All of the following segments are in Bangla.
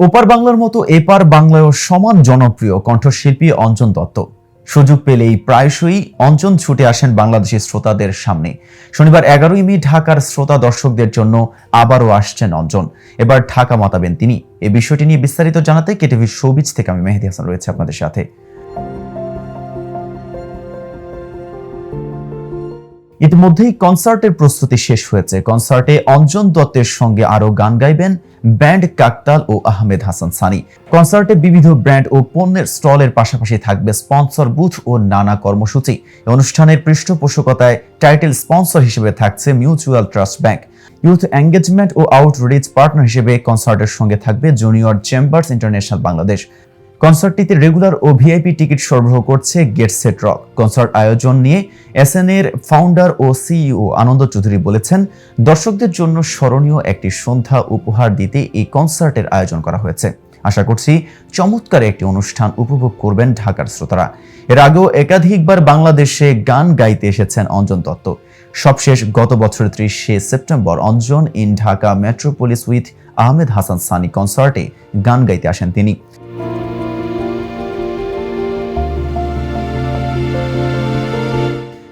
ওপার বাংলার মতো এপার বাংলায়ও সমান জনপ্রিয় কণ্ঠশিল্পী অঞ্জন দত্ত। সুযোগ পেলেই প্রায়শই অঞ্জন ছুটে আসেন বাংলাদেশি শ্রোতাদের সামনে। শনিবার এগারোই মে ঢাকার শ্রোতা দর্শকদের জন্য আবারও আসছেন অঞ্জন। এবার ঢাকা মাতাবেন তিনি। এ বিষয়টি নিয়ে বিস্তারিত জানাতে কেটিভি শোবিজ থেকে আমি মেহেদি হাসান রয়েছে আপনাদের সাথে। ইতিমধ্যেই কনসার্টের প্রস্তুতি শেষ হয়েছে। কনসার্টে অঞ্জন দত্তের সঙ্গে আরও গান গাইবেন ব্যান্ড কাকতাল ও আহমেদ হাসান সানি। কনসার্টে বিবিধ ব্র্যান্ড ও পণ্যের স্টলের পাশাপাশি থাকবে স্পন্সর বুথ ও নানা কর্মসূচি। অনুষ্ঠানের পৃষ্ঠপোষকতায় টাইটেল স্পন্সর হিসেবে থাকছে mutual trust bank. Youth engagement ও আউটরিচ পার্টনার হিসেবে কনসার্টের সঙ্গে থাকবে জুনিয়র চেম্বার্স ইন্টারন্যাশনাল বাংলাদেশ। কনসার্টটিতে রেগুলার ও ভিআইপি টিকিট সরবরাহ করছে গেট সেট রক কনসার্ট আয়োজন নিয়ে এসএন এর ফাউন্ডার ও সিইও আনন্দ চৌধুরী বলেছেন, দর্শকদের জন্য স্মরণীয় একটি সন্ধ্যা উপহার দিতে এই কনসার্টের আয়োজন করা হয়েছে। আশা করছি চমৎকার একটি অনুষ্ঠান উপভোগ করবেন ঢাকার শ্রোতারা। এর আগেও একাধিকবার বাংলাদেশে গান গাইতে এসেছেন অঞ্জন দত্ত। সবশেষ গত বছরের ত্রিশে September Anjan in Dhaka metropolis with Ahmed Hasan Sunny কনসার্টে গান গাইতে আসেন তিনি।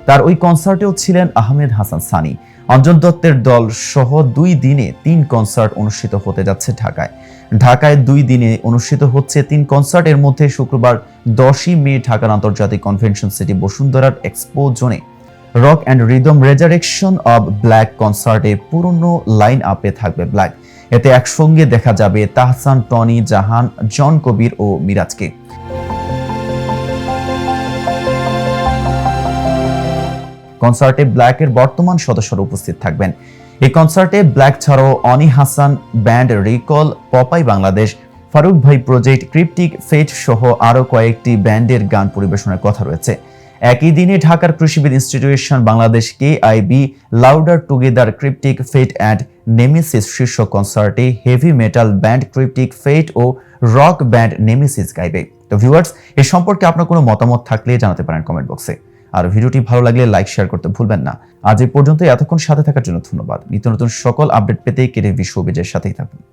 তার ওই কনসার্টেও ছিলেন আহমেদ হাসান সানি। অঞ্জন দত্তের দল সহ দুই দিনে তিন কনসার্ট অনুষ্ঠিত হতে যাচ্ছে ঢাকায়। ঢাকায় দুই দিনে অনুষ্ঠিত হচ্ছে তিন কনসার্টের মধ্যে শুক্রবার দশই মে ঢাকার আন্তর্জাতিক কনভেনশন সিটি বসুন্ধরার এক্সপো জোনে rock and rhythm resurrection of black কনসার্টে পুরনো লাইন আপে থাকবে ব্ল্যাক। এতে একসঙ্গে দেখা যাবে তাহসান, টনি জাহান, জন কবির ও মিরাজকে। কনসার্টে ব্ল্যাকের বর্তমান সদস্যরা উপস্থিত থাকবেন। এই কনসার্টে ব্ল্যাক ছাড়াও Oni Hasan, band recall, Popeye Bangladesh, Faruk ভাই প্রজেক্ট, ক্রিপ্টিক, ফেট সহ আরও কয়েকটি ব্যান্ডের গান পরিবেশনের কথা রয়েছে। একই দিনে ঢাকার কৃষিবিদ institution Bangladesh K IB louder together cryptic, fate and nemesis শীর্ষ কনসার্টে heavy metal band cryptic, fate ও রক ব্যান্ড নেমেসিস গাইবে। তো ভিউয়ার্স, এ সম্পর্কে আপনার কোনো মতামত থাকলে জানাতে পারেন কমেন্ট বক্সে। আর ভিডিওটি ভালো লাগলে লাইক, শেয়ার করতে ভুলবেন না। আজ এই পর্যন্ত এতক্ষণ সাথে থাকার জন্য ধন্যবাদ। নিত্য নতুন সকল আপডেট পেতে কেটে বিশ্ববিজের সাথেই থাকুন।